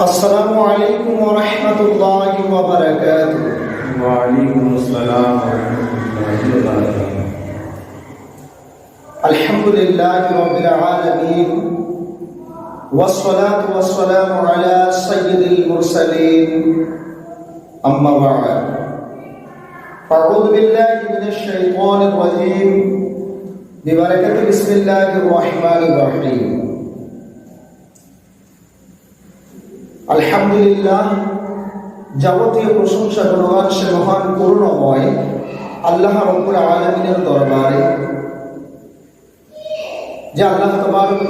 السلام عليكم ورحمة الله وبركاته. وعليكم السلام ورحمة الله وبركاته. الحمد لله رب العالمين والصلاة والسلام على سيد المرسلين. أما بعد أعوذ بالله من الشيطان الرجيم. ببركة بسم الله الرحمن الرحيم. আলহামদুলিল্লাহ, যাবতীয় প্রশংসা গুণগান সে মহান করুণাময় আল্লাহ রব্বুল আলমিনের দরবারে, যে আল্লাহ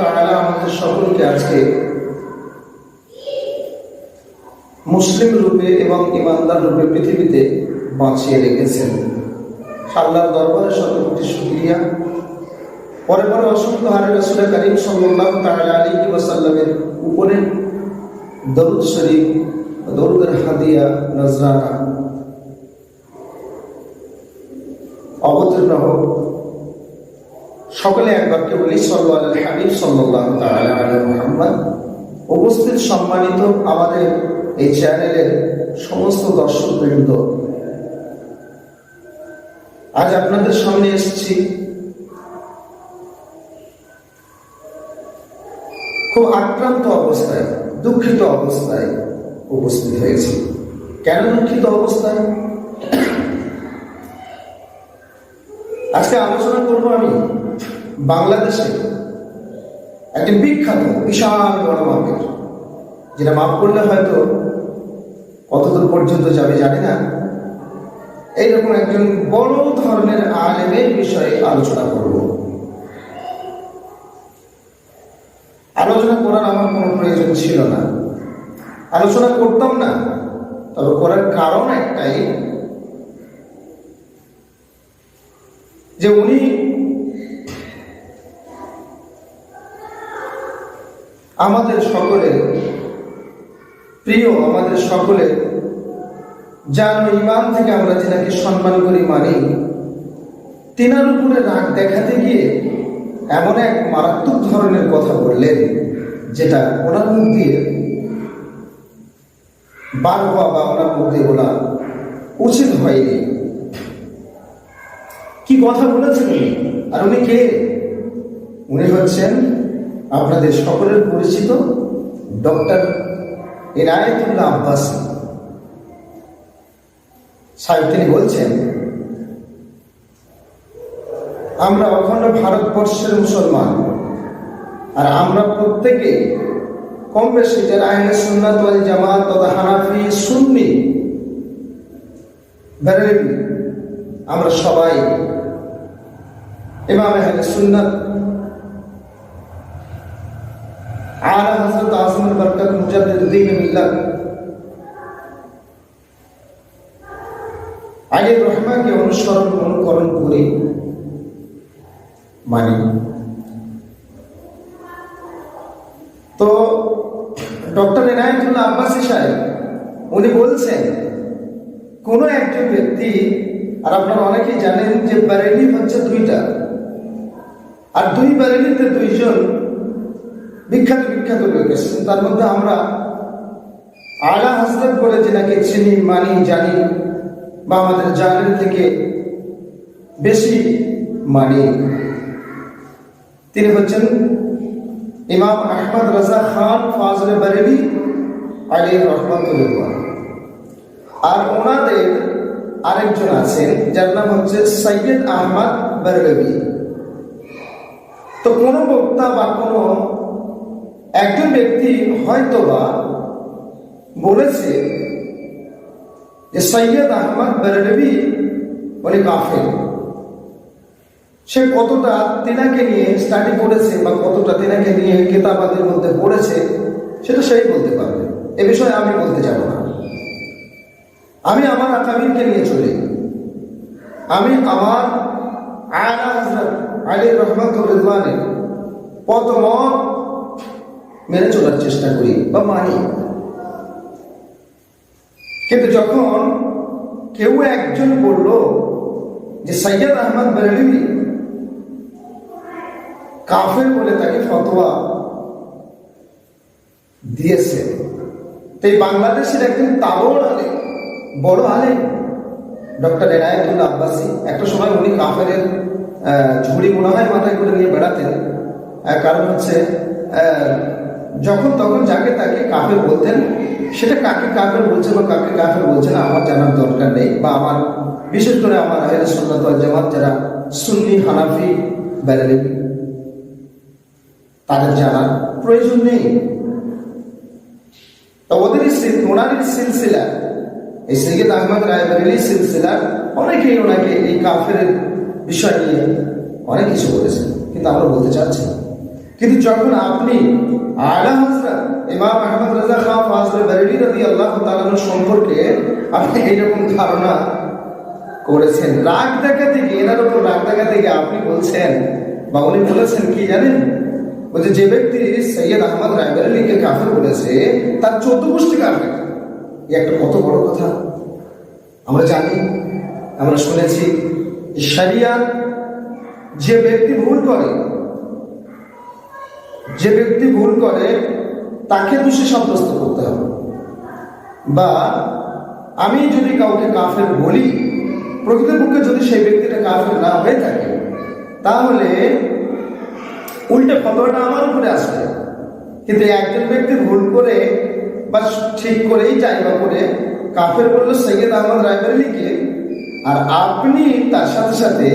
তাআলা আমাদের সকলকে আজকে মুসলিম রূপে এবং ইমানদার রূপে পৃথিবীতে বাঁচিয়ে রেখেছেন। আল্লাহর দরবারে কোটি শুকরিয়া। পরে পরে অসংখ্য হারে রসুল করিম সাল্লাল্লাহু তাআলা আলাইহি ওয়াসাল্লামের উপরে দরুদ শরীফ, দরুদের হাদিয়া, নজরানা। অবতীর্ণ হোক। সকলে একবারকে বলি সাল্লাহ হাবিব উপস্থিত সম্মানিত আমাদের এই চ্যানেলের সমস্ত দর্শক বৃন্দ আজ আপনাদের সামনে এসেছি। খুব আক্রান্ত অবস্থায়। দুঃখিত অবস্থায় উপস্থিত হয়েছি। কেন দুঃখিত অবস্থায়? আজকে আলোচনা করব আমি বাংলাদেশে একজন বিখ্যাত, বিশাল বড় মাপের যেটা মাপ করলে হয়তো কতদূর পর্যন্ত যাবে জানি না। এইরকম একজন বড় ধরনের আলেমের বিষয়ে আলোচনা করব। আলোচনা করার আমার কোনো প্রয়োজন ছিল না। আলোচনা করতাম না, তবে করার কারণ একটাই, যে উনি আমাদের সকলের প্রিয়, আমাদের সকলের যার ইমান থেকে আমরা যেটাকে সম্মান করি, মানি, তিনার উপরে রাগ দেখাতে গিয়ে এমন এক মারাত্মক ধরনের কথা বললেন। যেটা ওনার মুখ দিয়ে বার হওয়া বা ওনার মুখ দিয়ে বলা উচিত হয়নি। কি কথা বলেছেন আর উনি কে? উনি হচ্ছেন আপনাদের সকলের পরিচিত ডক্টর ইনায়তুল্লাহ আব্বাস। সাহেব, তিনি বলছেন, আমরা অখণ্ড ভারতবর্ষের মুসলমান। আর আমরা প্রত্যেকে কম বেশি যারা আহলে সুন্নাত জামাত তথা হানাফি, সুন্নি আমরা সবাই ইমাম আহলে সুন্নাত। আলা হযরত রহমানকে অনুসরণ অনুকরণ করে। মানি তো ডক্টর এনায়তুল্লাহ আব্বাসী সাহেব, উনি বলছেন, কোনো একজন ব্যক্তি, আর আপনারা অনেকেই জানেন যে ব্যারেলি হচ্ছে দুইটা, আর দুই ব্যারেলিতে দুইজন বিখ্যাত বিখ্যাত লোক এসেছেন। তার মধ্যে আমরা আলা হাসরত বলে যেটাকে চিনি, মানি, জানি, বা আমাদের জানের থেকে বেশি মানি। তিনি হচ্ছেন ইমাম আহমদ রাজা খান ফাজলে বারেলি আলী রহমতুল্লাহ। আর ওনাদের আরেকজন আছেন, যার নাম হচ্ছে সৈয়দ আহমদ বারেলবি তো কোনো বক্তা বা কোনো একজন ব্যক্তি হয়তোবা বলেছে যে সৈয়দ আহমদ বেরলবি উনি কাফের। সে কতটা তেনাকে নিয়ে স্টাডি করেছে বা কতটা তেনাকে নিয়ে কেতাবাদের মধ্যে পড়েছে, সেটা সেই বলতে পারবে। এ বিষয়ে আমি বলতে যাব না। আমি আমার আকামিনকে নিয়ে চলি। আমি আমার আয়না হজরত আলী রহমতুল রিজওয়ানের পথমত মেনে চলার চেষ্টা করি, বা মানি। কিন্তু যখন কেউ একজন বলল যে সৈয়দ আহমদ বেরলিবি কাফের বলে তাকে ফতোয়া দিয়েছে। তাই বাংলাদেশের একজন তাবড় আলে, বড় আলেম ডক্টর এনায়েতুল্লাহ আব্বাসী, একটা সময় উনি কাফের ঝুড়ি মনে হয় মাথায় করে নিয়ে বেড়াতেন। কারণ হচ্ছে যখন তখন যাকে তাকে কাফের বলতেন, সেটা কাকে কাফের বলছে বা কাকে কাফের বলছে না, আমার জানার দরকার নেই। বা আমার, বিশেষ করে আমার আহের সুন্নত ওয়াল জামাত যারা সুন্নি হানাফি বেরেলি তাদের জানার প্রয়োজন নেই তো ওদের ওনার সিলসিলা, এই সৈয়দ আহমদ রায়বরেলি সিলসিলা, অনেকেই ওনাকে এই কাফের বিষয় নিয়ে অনেক কিছু বলেছেন, কিন্তু আমরা বলতে চাচ্ছি। কিন্তু যখন আপনি আলা হজরত ইমাম আহমদ রাজা খান ফাজলে বেরেলি রাদি আল্লাহ তালানোর সম্পর্কে আপনি এইরকম ধারণা করেছেন, রাগ দেখা থেকে এনার উপর রাগ দেখা থেকে আপনি বলছেন, বা উনি বলেছেন কি জানেন বলছে, যে ব্যক্তি সৈয়দ আহমদ রায়বরেলিকে কাফের বলেছে, তার চোদ্দ গোষ্ঠী এই একটা কত বড় কথা। আমরা জানি, আমরা শুনেছি যে যে ব্যক্তি ভুল করে, যে ব্যক্তি ভুল করে, তাকে দোষী সাব্যস্ত করতে হবে। বা আমি যদি কাউকে কাফের বলি, প্রকৃতপক্ষে যদি সেই ব্যক্তিটা কাফের না হয়ে থাকে, তাহলে উল্টে ফতোয়াটা আমার উপরে আসবে। কিন্তু একজন ব্যক্তি ভুল করে বা ঠিক করেই যাই বা করে, কাফের বলল, সৈয়দ আহমদ রায়বরেলিকে আর আপনি তার সাথে সাথে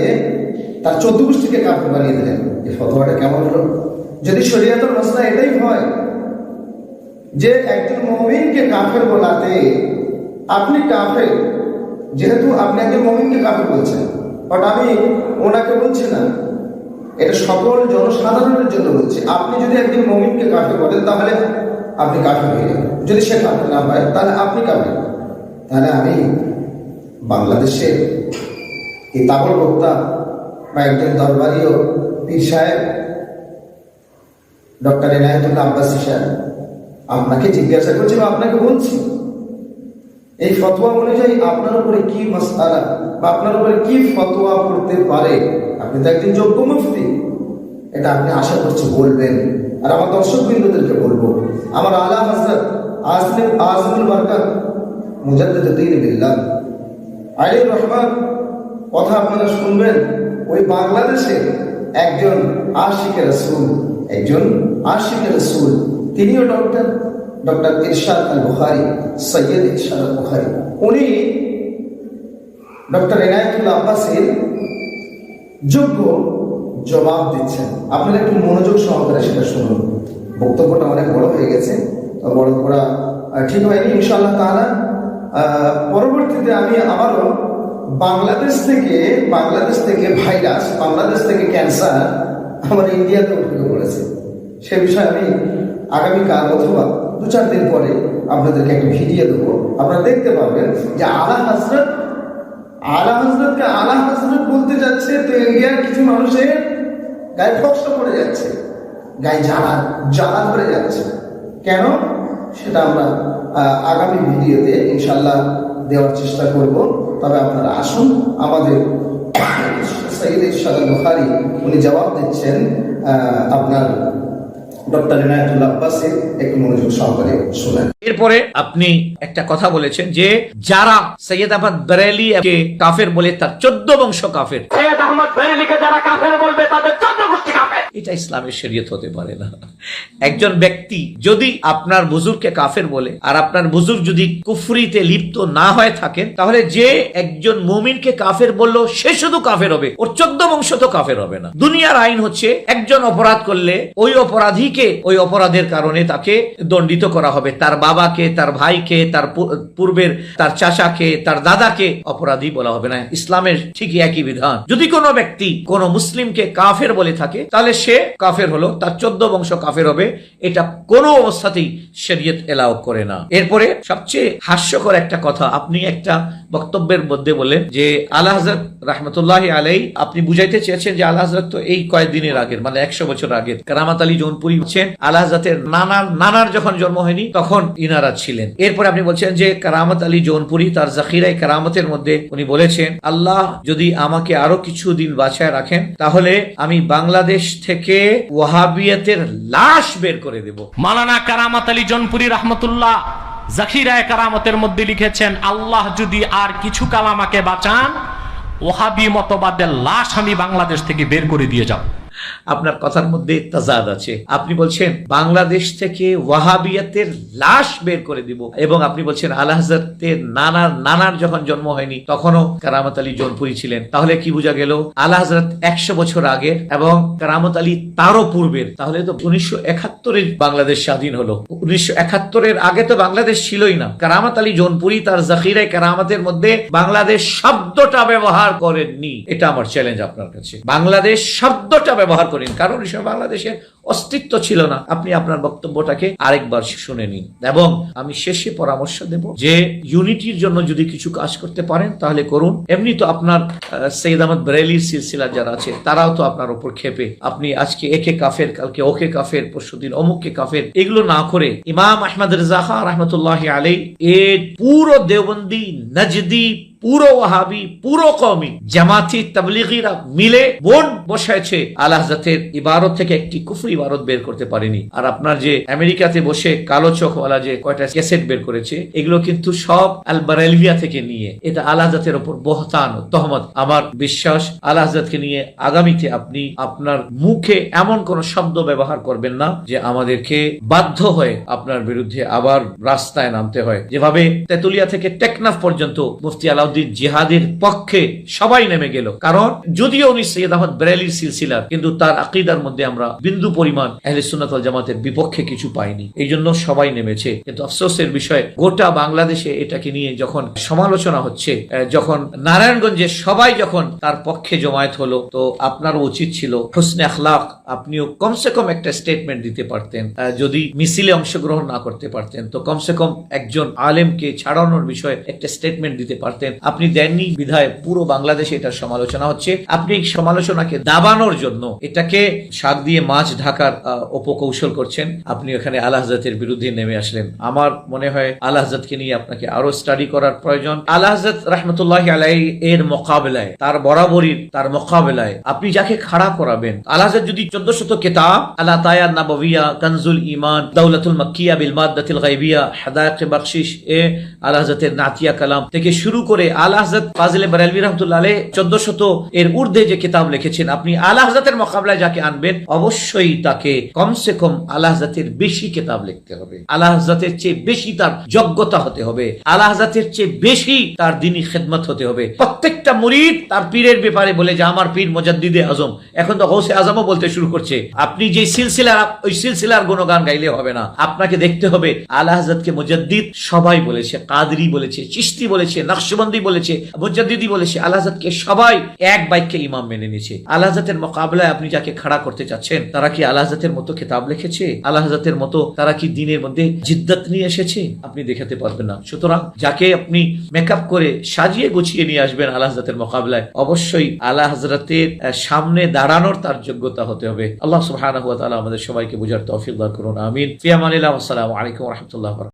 তার গোষ্ঠীকে কাফের বানিয়ে দিলেন। এই ফতোয়াটা কেমন হলো? যদি শরীয়তের মশলা এটাই হয় যে একজন মমিনকে কাফের বলাতে আপনি কাফের, যেহেতু আপনি একজন মমিনকে কাফের বলছেন। বাট আমি ওনাকে বলছি না এটা সকল জনসাধারণের জন্য হচ্ছে। আপনি যদি একজন মমিনকে কাফের বলেন, তাহলে আপনি কাফের হয়ে যাবেন। যদি সে কাফের না হয়, তাহলে আপনি কাফের। তাহলে আমি বাংলাদেশের এই তাবর বক্তা বা একজন দরবারীয় পীর সাহেব, ডক্টর এনায়তুল্লাহ আব্বাসী সাহেব, আপনাকে জিজ্ঞাসা করছি বা আপনাকে বলছি। এই ফতোয়া অনুযায়ী আপনার উপরে কি মাসালা বা আপনার উপরে কি ফতোয়া পড়তে পারে? আপনি তো একজন যোগ্য মুফতি। এটা আপনি আশা করছি বলবেন। আর আমার দর্শক বিন্দুদেরকে বলব, আমার আলা হজরত আসলিম আজমুল বারকাত মুজাদ্দিদ দিন বিল্লাহ। আলী রহমান, কথা আপনারা শুনবেন, ওই বাংলাদেশে একজন আশিকের রসুল, একজন আশিকের রসুল। তিনিও ডক্টর ডক্টর ইরশাদ আল বুখারি সৈয়দ ইরশাদ আল বুখারি উনি ডক্টর এনায়তুল্লাহ আব্বাসের যোগ্য জবাব দিচ্ছেন। আপনারা একটু মনোযোগ সহকারে সেটা শুনুন। বক্তব্যটা অনেক বড় হয়ে গেছে বড় করা ঠিক হয়নি ইনশাআল্লাহ আহ, পরবর্তীতে আমি আবারও বাংলাদেশ থেকে বাংলাদেশ থেকে ভাইরাস বাংলাদেশ থেকে ক্যান্সার আমার ইন্ডিয়াতে উঠে পড়েছে। সে বিষয়ে আমি আগামীকাল অথবা দু চার দিন পরে আপনাদেরকে একটা ভিডিও দেবো। আপনারা দেখতে পাবেন যে আলা হাজরত আলা হজরতকে আলা হজরত বলতে যাচ্ছে তো ইন্ডিয়ার কিছু মানুষের গায়ে ফসা পড়ে যাচ্ছে, গায়ে জ্বালা জ্বালা পড়ে যাচ্ছে। কেন? সেটা আমরা আগামী ভিডিওতে ইনশাল্লাহ দেওয়ার চেষ্টা করব। তবে আপনারা আসুন, আমাদের সঈদ ইরশাদ বুখারি উনি জবাব দিচ্ছেন আপনার ডক্টর ইনায়তুল্লাহ আব্বাসের একটু মনোযোগ সহকারে শোনেন। এরপরে আপনি একটা কথা বলেছেন যে যারা সৈয়দ আহমদ বেরেলি কাফের বলে তার চোদ্দ বংশ কাফের। সৈয়দ আহমদ বেরেলিকে যারা কাফের বলবে তাদের চোদ্দ গোষ্ঠী কাফের। এটা ইসলামের শরীয়ত হতে পারে না। একজন ব্যক্তি যদি আপনার বুজুর্গকে কাফের বলে, আর আপনার বুজুর্গ যদি কুফরিতে লিপ্ত না হয়ে থাকেন, তাহলে যে একজন মুমিনকে কাফের বলল, সে শুধু কাফের হবে। ওর চোদ্দ বংশ তো কাফের হবে না। দুনিয়ার আইন হচ্ছে, একজন অপরাধ করলে ওই অপরাধীকে ওই অপরাধের কারণে তাকে দণ্ডিত করা হবে। তার বাবাকে, তার ভাইকে, তার পূর্বের তার চাচাকে, তার দাদাকে অপরাধী বলা হবে না। ইসলামের ঠিকই একই বিধান। যদি কোনো ব্যক্তি কোনো মুসলিমকে কাফের বলে থাকে, তাহলে সে কাফের হলো, তার চোদ্দ বংশ কাফের হবে, এটা কোনো অবস্থাতেই শরীয়ত এলাও করে না। এরপরে সবচেয়ে হাস্যকর একটা কথা, আপনি একটা বক্তব্যের মধ্যে বলেন যে আল্লাহ হজরত রহমতুল্লাহ আলাই আপনি বুঝাইতে চেয়েছেন যে আল্লাহ হজরত তো এই কয়েকদিনের আগের মানে একশো বছর আগের। কারামাত আলী জৌনপুরি হচ্ছেন আল্লাহ হজরতের নানার নানার যখন জন্ম হয়নি, তখন ইনারা ছিলেন। এরপরে আপনি বলছেন যে, কারামত আলী জৌনপুরি, তার জাকিরাই কারামতের মধ্যে উনি বলেছেন, আল্লাহ যদি আমাকে আরও কিছু দিন বাঁচায় রাখেন, তাহলে আমি বাংলাদেশ থেকে ওয়াহাবিয়াতের লাশ বের করে দেব। মালানা কারামাত আলী জনপুরি রহমতুল্লাহ জাকিরায় কারামতের মধ্যে লিখেছেন, আল্লাহ যদি আর কিছু কাল আমাকে বাঁচান ওহাবি মতবাদের লাশ আমি বাংলাদেশ থেকে বের করে দিয়ে যাব। আপনার কথার মধ্যে তাজাদ আছে। আপনি বলছেন, বাংলাদেশ থেকে ওয়াহাবিয়াতের লাশ বের করে দিব এবং আপনি বলছেন আল্লাহ নানার নানার যখন জন্ম হয়নি, তখনও কারামত আলী জোনপুরি ছিলেন। তাহলে কি বোঝা গেল আল্লাহ হাজরত একশো বছর আগের এবং কারামত আলী তারও পূর্বের। তাহলে তো উনিশশো একাত্তরের বাংলাদেশ স্বাধীন হলো। উনিশশো একাত্তরের আগে তো বাংলাদেশ ছিলই না। কারামত আলী জোনপুরি তার জাকিরায় কারামতের মধ্যে বাংলাদেশ শব্দটা ব্যবহার করেননি। এটা আমার চ্যালেঞ্জ আপনার কাছে। বাংলাদেশ শব্দটা ব্যবহার করেন। কারণ এই বাংলাদেশের অস্তিত্ব ছিল না। আপনি আপনার বক্তব্যটাকে আরেকবার শুনে নিন। এবং আমি শেষে পরামর্শ দেব যে ইউনিটির জন্য যদি কিছু কাজ করতে পারেন, তাহলে করুন। এমনি তো আপনার সৈয়দ আহমদ বরেলির সিলসিলা যারা আছে, তারাও তো আপনার উপর খেপে আপনি আজকে একে কাফের, কালকে ওকে কাফের, পরশুদিন অমুককে কাফের, এগুলো না করে ইমাম আহমদ রেজা রহমতুল্লাহ আলাই এর পুরো দেওবন্দি নজদি পুরো ওয়াহাবি, পুরো কওমি জামাতি তাবলিগিরা মিলে বোর্ড বসাইছে আল্লাহ জাতের ইবারত থেকে একটি কুফরি ইবারত বের করতে পারেনি। আর আপনার যে আমেরিকাতে বসে কালো চোখওয়ালা যে কয়টা ক্যাসেট বের করেছে, এগুলো কিন্তু সব আল বারেলভিয়া থেকে নিয়ে, এটা আল্লাহ জাতের ওপর বহতান তহমত। আমার বিশ্বাস আল্লাহ জাতকে নিয়ে আগামীতে আপনি আপনার মুখে এমন কোন শব্দ ব্যবহার করবেন না যে আমাদেরকে বাধ্য হয়ে আপনার বিরুদ্ধে আবার রাস্তায় নামতে হয়। যেভাবে তেতুলিয়া থেকে টেকনাফ পর্যন্ত মুফতি আলাউদ্দিন জিহাদের পক্ষে সবাই নেমে গেল। কারণ যদিও উনি সৈয়দ আহমদ বেরেলির সিলসিলার, কিন্তু তার আকিদার মধ্যে আমরা বিন্দু পরিমাণ আহলে সুন্নাত ওয়াল জামাতের বিপক্ষে কিছু পাইনি। এই জন্য সবাই নেমেছে। কিন্তু আফসোসের বিষয়, গোটা বাংলাদেশে এটাকে নিয়ে যখন সমালোচনা হচ্ছে যখন নারায়ণগঞ্জে সবাই যখন তার পক্ষে জমায়েত হলো, তো আপনারও উচিত ছিল হোসনে আখলাক, আপনিও কমসে কম একটা স্টেটমেন্ট দিতে পারতেন যদি মিছিলে অংশগ্রহণ না করতে পারতেন, তো কমসে কম একজন আলেমকে ছাড়ানোর বিষয়ে একটা স্টেটমেন্ট দিতে পারতেন। আপনি দেননি বিধায় পুরো বাংলাদেশে এটার সমালোচনা হচ্ছে। আপনি এই সমালোচনাকে দাবানোর জন্য এটাকে শাক দিয়ে মাছ ঢাকার আহ, অপকৌশল করছেন। আপনি ওখানে আল্লাহ হাজরতের বিরুদ্ধে নেমে আসলেন। আমার মনে হয় আল্লাহ হাজরতকে নিয়ে আপনাকে আরও স্টাডি করার প্রয়োজন। আল্লাহ হাজরত রহমতুল্লাহ আলাই এর মোকাবেলায় তার বরাবরই তার মোকাবেলায় আপনি যাকে খাড়া করাবেন। আল্লাহ হাজরত যদি চোদ্দ শত কেতাব আল্লাহ তায়া নাববিয়া কনজুল ইমান দৌলতুল মক্কিয়া বিল মাদ্দাতিল গাইবিয়া হেদায়ত বখশিস এ আল্লাহ হাজরতের নাতিয়া কালাম থেকে শুরু করে আল্লাহ হাজরত ফাজিলে বারালভি রহমতুল্লাহ আলাই চোদ্দ শত এর ঊর্ধ্বে যে কিতাব লিখেছেন, আপনি আল্লাহ হাজরতের মোকাবেলায় যাকে আনবেন, অবশ্যই তাকে কমসে কম আল্লাহ হাজরতের বেশি কিতাব লিখতে হবে। আল্লাহ হাজরতের চেয়ে বেশি তার যোগ্যতা হতে হবে। আল্লাহ হাজরতের চেয়ে বেশি তার দিনী খেদমত হতে হবে। প্রত্যেকটা মুরিদ তার পীরের ব্যাপারে বলে যে, আমার পীর মোজাদ্দিদে আজম। এখন তো গৌসে আজমও বলতে শুরু করছে। আপনি যে সিলসিলার, ওই সিলসিলার গুণগান গাইলে হবে না। আপনাকে দেখতে হবে আল্লাহ হাজরতকে মুজাদ্দিদ সবাই বলেছে, কাদরি বলেছে চিস্তি বলেছে, নকশবন্দি বলেছে, মুজাদ্দিদি বলেছে আল্লাহ সবাই এক বাক্যে ইমাম মেনে নিয়েছে। আল্লাহ হাজরতের মোকাবেলায় আপনি যাকে খাড়া করতে চাচ্ছেন, তারা কি আল্লাহ মতো খেতাব লিখেছে? আল্লাহ মতো তারা কি দিনের মধ্যে জিদ্দাত নিয়ে এসেছে? আপনি দেখাতে পারবেন না। সুতরাং যাকে আপনি মেকআপ করে সাজিয়ে গুছিয়ে নিয়ে আসবেন আল্লাহ হাজরতের মোকাবেলায়, অবশ্যই আল্লাহ হাজরতের সামনে দাঁড়ানোর তার যোগ্যতা হতে হবে। আল্লাহ তাআলা আমাদের সবাইকে বুঝার তৌফিক দান করুন। আমিন। ফিয়ামানিল্লাহ আসসালামু আলাইকুম রাহমাতুল্লাহি